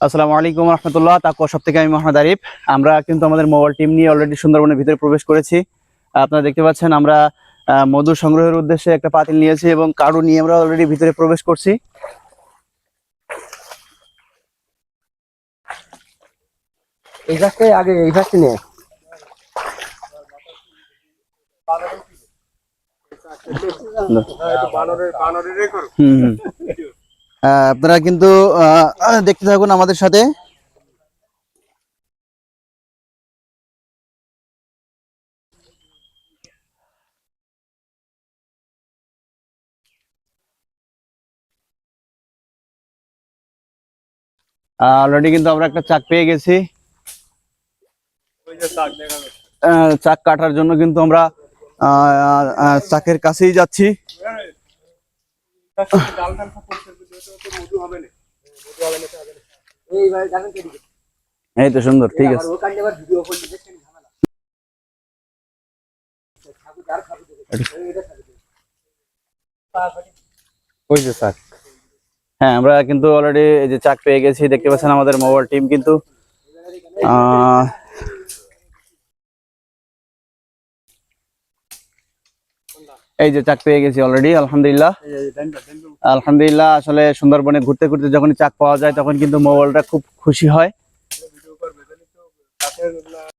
আসসালামু আলাইকুম রহমতুল্লাহ তাকুয়া সব থেকে আমি মোহাম্মদ আরিফ। আমরা কিন্তু আমাদের মোবাইল টিম নিয়ে অলরেডি সুন্দরবনের ভিতরে প্রবেশ করেছি। আপনারা দেখতে পাচ্ছেন আমরা মধু সংগ্রহের উদ্দেশ্যে একটা পাতিল নিয়েছি এবং কারু নিয়ে আমরা অলরেডি ভিতরে প্রবেশ করছি। এই গাছটাই আগে এই গাছটা নিয়ে হুম হুম। আপনারা কিন্তু দেখতে থাকুন আমাদের সাথে। অলরেডি কিন্তু আমরা একটা চাক পেয়ে গেছি। চাক কাটার জন্য কিন্তু আমরা চাকের কাছেই যাচ্ছি। এই তো সুন্দর ঠিক আছে। ওই যে স্যার হ্যাঁ আমরা কিন্তু অলরেডি এই যে চাক পেয়ে গেছি দেখতে পাচ্ছেন আমাদের মোবাইল টিম কিন্তু। এই যে চাক পেয়ে গেছি অলরেডি আলহামদুলিল্লাহ। আলহামদুলিল্লাহ আসলে সুন্দরবনে ঘুরতে ঘুরতে যখন চাক পাওয়া যায় তখন কিন্তু মোবাইলটা খুব খুশি হয়।